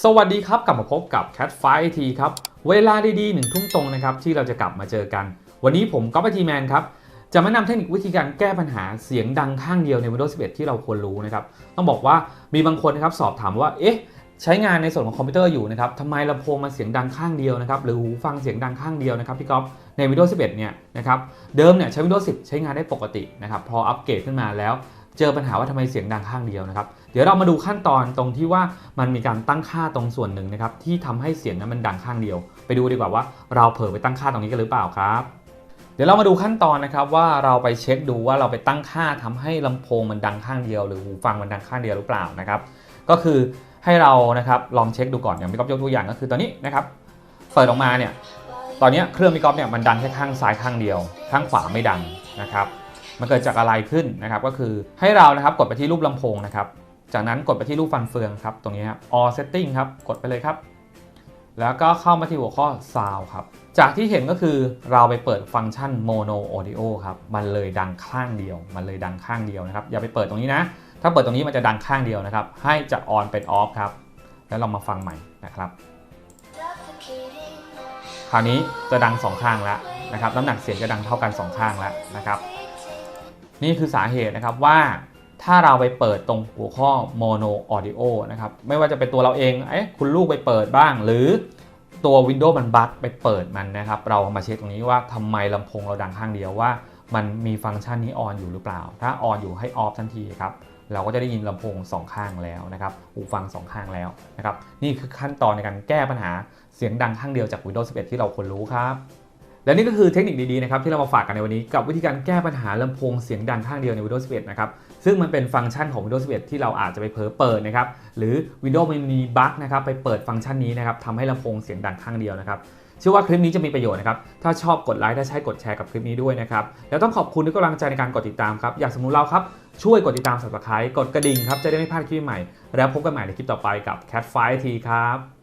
สวัสดีครับ กลับมาพบกับ Cat f i t ครับ เวลาดีๆหนึ่งทุ่มตรงนะครับ ที่เราจะกลับมาเจอกัน วันนี้ผมก๊อฟไอทีแมนครับ จะมาแนะนำเทคนิควิธีการแก้ปัญหาเสียงดังข้างเดียวใน Windows 11 ที่เราควรรู้นะครับ ต้องบอกว่ามีบางคนนะครับสอบถามว่า เอ๊ะ ใช้งานในส่วนของคอมพิวเตอร์อยู่นะครับทำไมลำโพงมันเสียงดังข้างเดียวนะครับ หรือหูฟังเสียงดังข้างเดียวนะครับพี่ก๊อฟ ใน Windows 11 เนี่ยนะครับ เดิมเนี่ยใช้ Windows 10 ใช้งานได้ปกตินะครับ พออัปเกรดขึ้นมาแล้ว เจอปัญหาว่าทำไมเสียงดังข้างเดียวนะครับ เดี๋ยวเรามาดูขั้นตอนตรงที่ว่ามันมีการตั้งค่าตรงส่วนหนึ่งนะครับที่ทำให้เสียงนั้นมันดังข้างเดียว ไปดูดีกว่าว่าเราเผลอไปตั้งค่าตรงนี้กันหรือเปล่าครับ เดี๋ยวเรามาดูขั้นตอนนะครับว่าเราไปเช็คดูว่าเราไปตั้งค่าทำให้ลำโพงมันดังข้างเดียว หรือหูฟังมันดังข้างเดียวหรือเปล่านะครับ ก็คือให้เรานะครับลองเช็คดูก่อนอย่างพี่ก๊อฟยกตัวอย่างก็คือตอนนี้นะครับเปิดออกมาเนี่ยตอนนี้เครื่องพี่ก๊อฟเนี่ยมันดังแค่ข้างซ้ายข้างเดียว ข้างขวาไม่ดังนะครับ มันเกิดจากอะไรขึ้นนะครับ ก็คือให้เรานะครับกดไปที่รูปลำโพงนะครับ จากนั้นกดไปที่รูปฟันเฟืองครับ ตรงนี้ครับ all setting ครับ กดไปเลยครับ แล้วก็เข้ามาที่หัวข้อ sound ครับ จากที่เห็นก็คือเราไปเปิดฟังก์ชัน mono audio ครับ มันเลยดังข้างเดียว มันเลยดังข้างเดียวนะครับ อย่าไปเปิดตรงนี้นะ ถ้าเปิดตรงนี้มันจะดังข้างเดียวนะครับ ให้จาก on เป็น off ครับ แล้วเรามาฟังใหม่นะครับ คราวนี้จะดังสองข้างแล้วนะครับ น้ำหนักเสียงจะดังเท่ากันสองข้างแล้วนะครับ นี่คือสาเหตุนะครับว่าถ้าเราไปเปิดตรงหัวข้อ mono audio นะครับไม่ว่าจะเป็นตัวเราเองเอ๊ะคุณลูกไปเปิดบ้าง หรือตัว Windows มันบั๊กไปเปิดมันนะครับ เรามาเช็คตรงนี้ว่าทำไมลำโพงเราดังข้างเดียวว่า มันมีฟังก์ชันนี้ออนอยู่หรือเปล่า ถ้าออนอยู่ให้ออฟทันทีครับเราก็จะได้ยินลำโพงสองข้างแล้วนะครับหูฟังสองข้างแล้วนะครับนี่คือขั้นตอนในการแก้ปัญหาเสียงดังข้างเดียวจาก Windows 11 ที่เราควรรู้ครับ และนี่ก็คือเทคนิคดีๆนะครับที่เรามาฝากกันในวันนี้กับวิธีการแก้ปัญหาลำโพงเสียงดังข้างเดียวใน Windows 11นะครับซึ่งมันเป็นฟังก์ชันของ Windows 11 ที่เราอาจจะไปเผลอเปิดนะครับหรือ Windows มันมีบั๊กนะครับไปเปิดฟังก์ชันนี้นะครับทำให้ลำโพงเสียงดังข้างเดียวนะครับเชื่อว่าคลิปนี้จะมีประโยชน์นะครับ ถ้าชอบกดไลค์ถ้าใช้กดแชร์กับคลิปนี้ด้วยนะครับ แล้วต้องขอบคุณทุกกำลังใจในการกดติดตามครับ อยากสมุนเราครับ ช่วยกดติดตาม subscribe กดกระดิ่งครับ จะได้ไม่พลาดคลิปใหม่ แล้วพบกันใหม่ในคลิปต่อไปกับ Cat 5ทีครับ